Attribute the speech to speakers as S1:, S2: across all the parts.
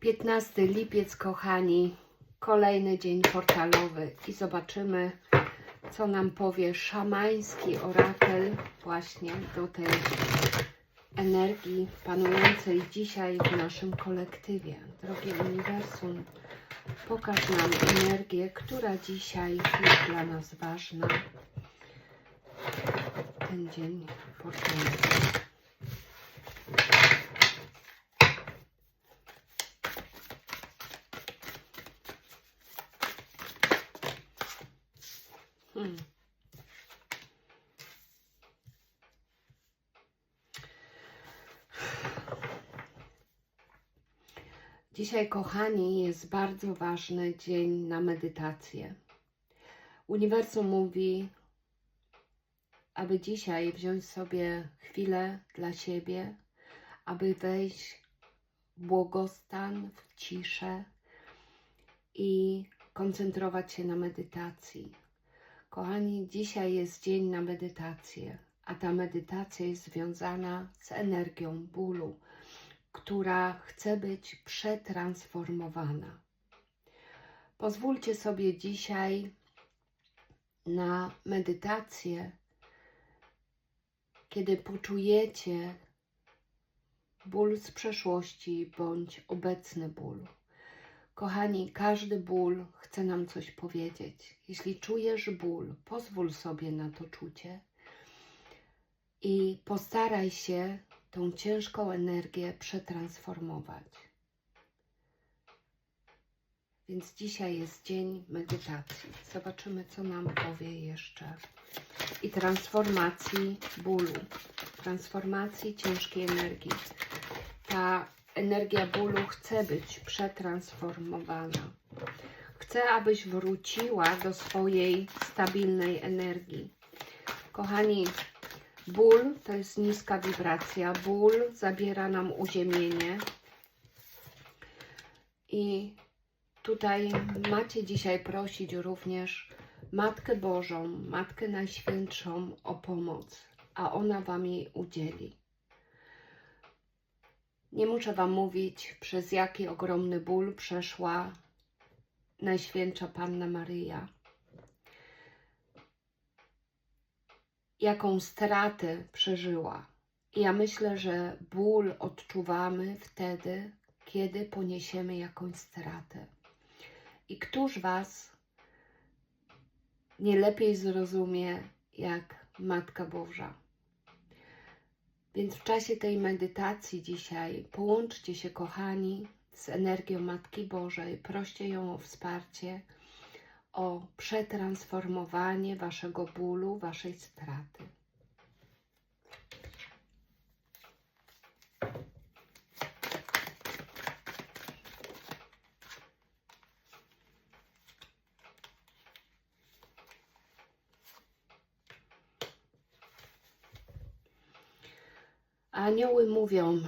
S1: 15 lipiec, kochani, kolejny dzień portalowy i zobaczymy, co nam powie szamański orakel właśnie do tej energii panującej dzisiaj w naszym kolektywie. Drogie uniwersum, pokaż nam energię, która dzisiaj jest dla nas ważna. Ten dzień portalowy. Hmm. Dzisiaj, kochani, jest bardzo ważny dzień na medytację. Uniwersum mówi, aby dzisiaj wziąć sobie chwilę dla siebie, aby wejść w błogostan, w ciszę i koncentrować się na medytacji. Kochani, dzisiaj jest dzień na medytację, a ta medytacja jest związana z energią bólu, która chce być przetransformowana. Pozwólcie sobie dzisiaj na medytację, kiedy poczujecie ból z przeszłości bądź obecny ból. Kochani, każdy ból chce nam coś powiedzieć. Jeśli czujesz ból, pozwól sobie na to czucie i postaraj się tą ciężką energię przetransformować. Więc dzisiaj jest dzień medytacji. Zobaczymy, co nam powie jeszcze. I transformacji bólu, transformacji ciężkiej energii. Ta energia bólu chce być przetransformowana. Chcę, abyś wróciła do swojej stabilnej energii. Kochani, ból to jest niska wibracja. Ból zabiera nam uziemienie. I tutaj macie dzisiaj prosić również Matkę Bożą, Matkę Najświętszą o pomoc, a ona Wam jej udzieli. Nie muszę Wam mówić, przez jaki ogromny ból przeszła Najświętsza Panna Maryja. Jaką stratę przeżyła. I ja myślę, że ból odczuwamy wtedy, kiedy poniesiemy jakąś stratę. I któż Was nie lepiej zrozumie jak Matka Boża? Więc w czasie tej medytacji dzisiaj połączcie się, kochani, z energią Matki Bożej. Proście ją o wsparcie, o przetransformowanie Waszego bólu, Waszej straty. Anioły mówią,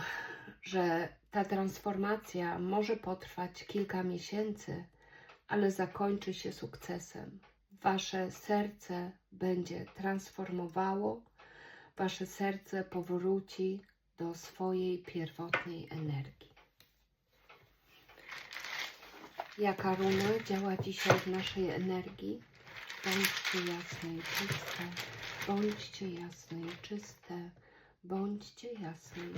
S1: że ta transformacja może potrwać kilka miesięcy, ale zakończy się sukcesem. Wasze serce będzie transformowało, wasze serce powróci do swojej pierwotnej energii. Jaka runa działa dzisiaj w naszej energii? Bądźcie jasne i czyste, bądźcie jasne i czyste, bądźcie jasne i.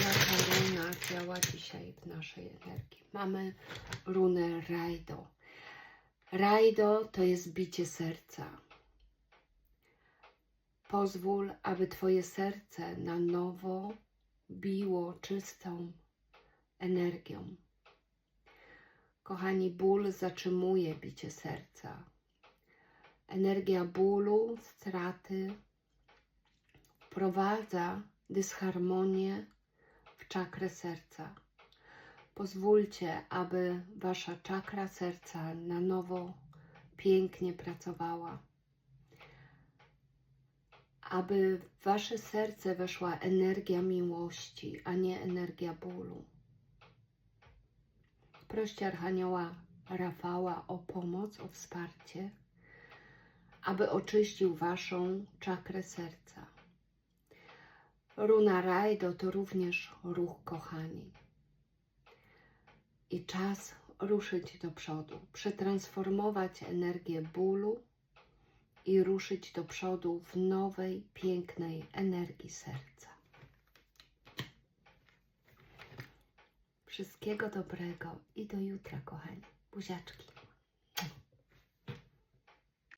S1: Jaka runa działa dzisiaj w naszej energii? Mamy runę Rajdo. Rajdo to jest bicie serca. Pozwól, aby Twoje serce na nowo biło czystą energią. Kochani, ból zatrzymuje bicie serca. Energia bólu, straty wprowadza dysharmonię w czakrę serca. Pozwólcie, aby wasza czakra serca na nowo pięknie pracowała. Aby w wasze serce weszła energia miłości, a nie energia bólu. Proście Archanioła Rafała o pomoc, o wsparcie, aby oczyścił waszą czakrę serca. Runa Rajdo to również ruch, kochani. I czas ruszyć do przodu, przetransformować energię bólu i ruszyć do przodu w nowej, pięknej energii serca. Wszystkiego dobrego i do jutra, kochani. Buziaczki.